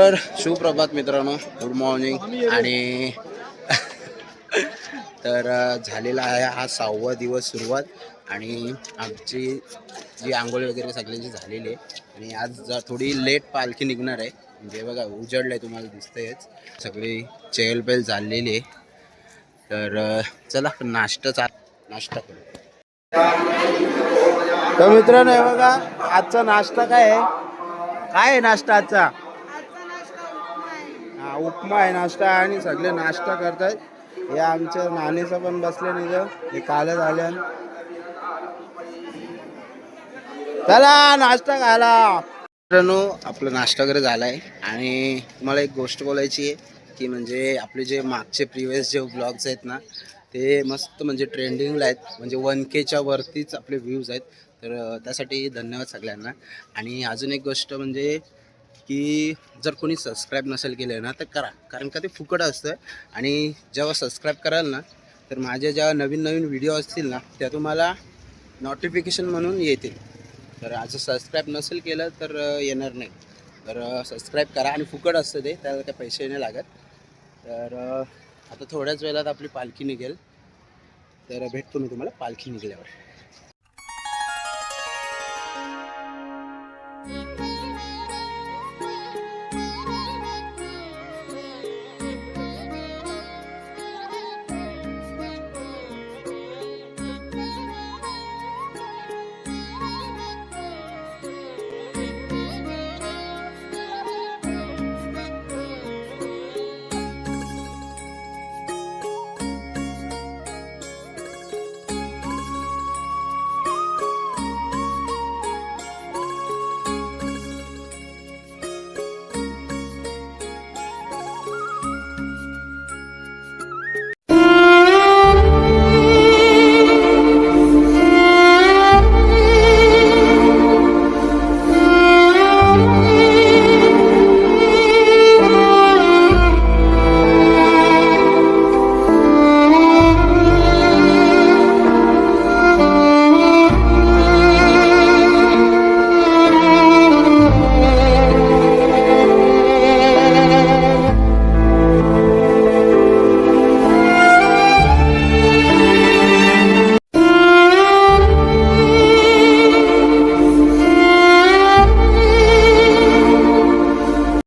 तर सुप्रभात मित्रांनो गुड मॉर्निंग आणि तर झालेला आहे हा सहावा दिवस सुरुवात. आणि आमची जी आंघोळ वगैरे सगळ्यांची झालेली आहे. आणि आज जर थोडी लेट पालखी निघणार आहे. म्हणजे बघा उजडलं आहे तुम्हाला दिसतंयच सगळी चेहलपेल झालेली आहे. तर चला नाश्ता चा नाश्ता करू. तर मित्रांनो हे बघा आजचा नाश्ता काय आहे? काय आहे नाश्ता आजचा? हा उपमा आहे नाश्ता आणि सगळे नाश्ता करतात हे आमच्या नानीचं पण बसले निघ हे कालच आले चला नाश्ता खायला. मित्रांनो आपला नाश्ता वगैरे झाला आहे आणि मला एक गोष्ट बोलायची आहे की म्हणजे आपले जे मागचे प्रिव्हियस जे ब्लॉग्स आहेत ना ते मस्त म्हणजे ट्रेंडिंगला आहेत. म्हणजे वन केच्या वरतीच आपले व्ह्यूज आहेत. तर त्यासाठी धन्यवाद सगळ्यांना. आणि अजून एक गोष्ट म्हणजे की जर कोणी सबस्क्राईब नसेल केलं ना तर करा. कारण का ते फुकट असतं. आणि जेव्हा सबस्क्राईब कराल ना तर माझ्या जेव्हा नवीन नवीन व्हिडिओ असतील ना त्या तुम्हाला नोटिफिकेशन म्हणून येतील. तर आज सबस्क्राईब नसेल केलं तर येणार नाही. तर सबस्क्राईब करा आणि फुकट असतं ते त्याला काही पैसे नाही लागत. तर आता थोड्याच वेळात आपली पालखी निघेल. तर भेटतो मी तुम्हाला पालखी निघल्यावर.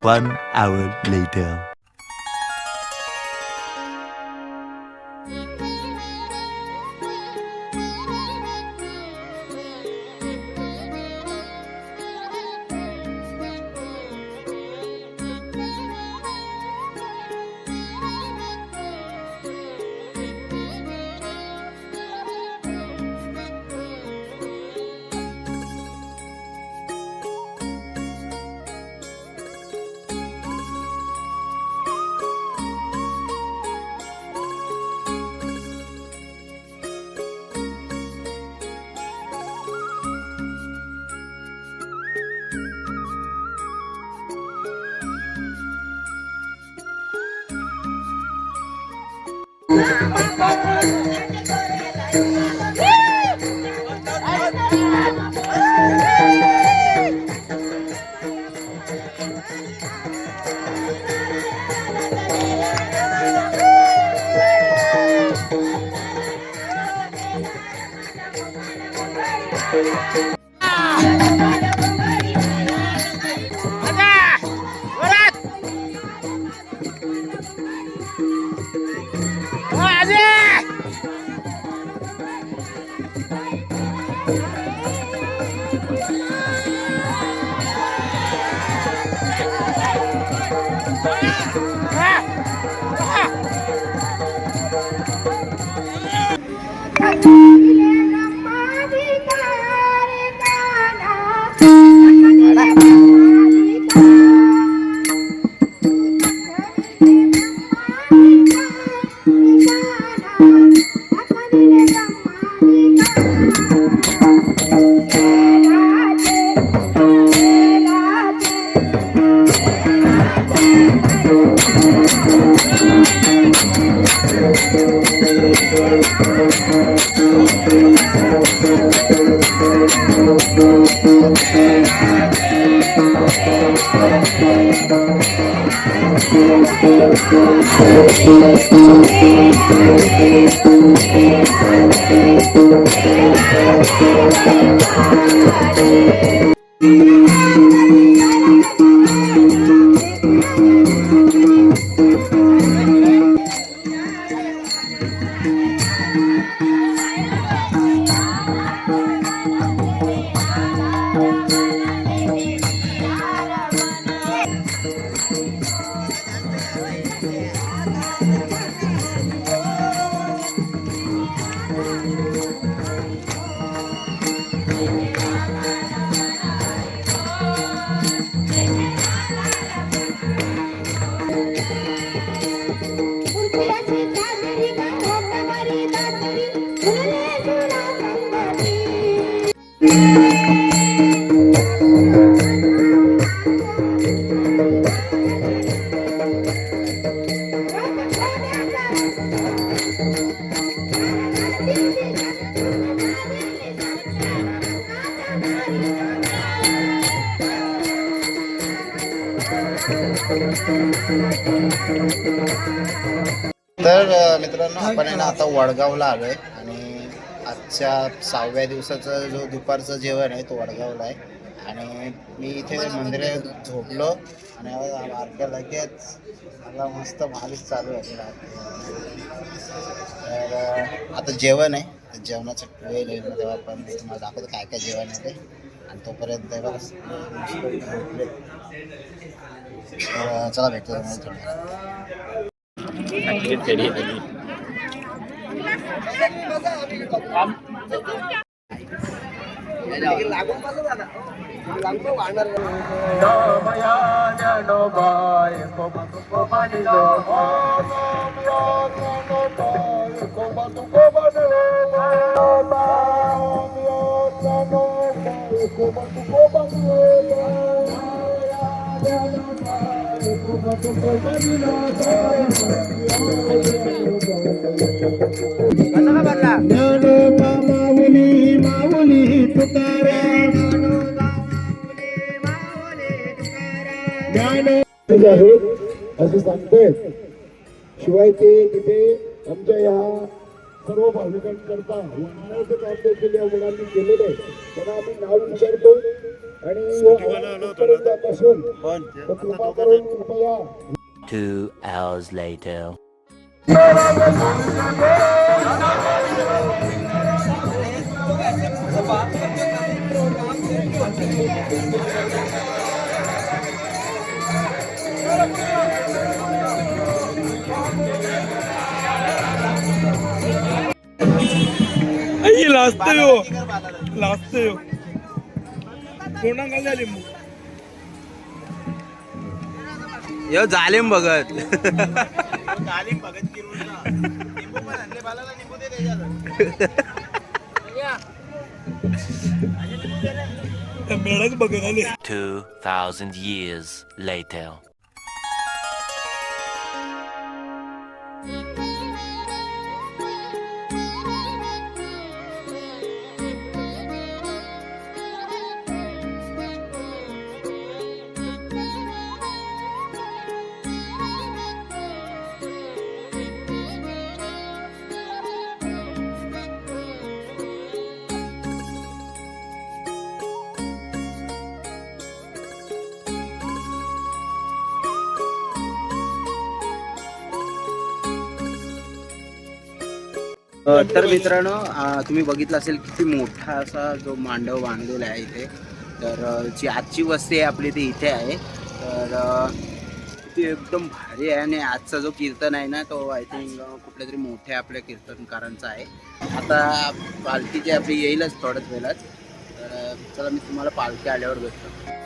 One hour later. 爸爸，他今天也来。Bye. Thank you. तर मित्रांनो आपण आहे ना आता वडगावला आलो आहे आणि आजच्या सहाव्या दिवसाचं जो दुपारचं जेवण आहे तो वडगावला आहे. आणि मी इथे मंदिरे झोपलो आणि बारक्या लगेच मला मस्त मालिश चालू आहे. तर आता जेवण आहे. जेवणाचं वेळ येईल मग तेव्हा आपण तुम्हाला दाखवतो काय काय जेवण आहे ते. आणि तोपर्यंत तेव्हा मस्त झोपले तर चला भेटतो तुम्हाला थोड्या वेळात. जे आहेत असं सांगतोय शिवाय ते तिथे आमच्या या सर्व भाविकांकरता वाहनाचं काम देखील या मुलांनी केलेलं आहे त्यांना आम्ही नाव विचारतो आणि पर्यंतपासून तर कृपा करून कृपया Two hours later. Ahí las teo. Las teo. कोणा काय झाली मग यो जालेम बघत मेळाच बघत आले Two thousand years later. तर मित्रांनो तुम्ही बघितलं असेल किती मोठा असा जो मांडव बांधलेला आहे इथे. तर जी आजची वस्ती आहे आपली ती इथे आहे. तर ती एकदम भारी आहे आणि आजचा जो कीर्तन आहे ना तो आय थिंक कुठल्या तरी मोठ्या आपल्या कीर्तनकारांचा आहे. आता पालखी जी आपली येईलच थोड्याच वेळात. तर चला मी तुम्हाला पालखी आल्यावर भेटतो.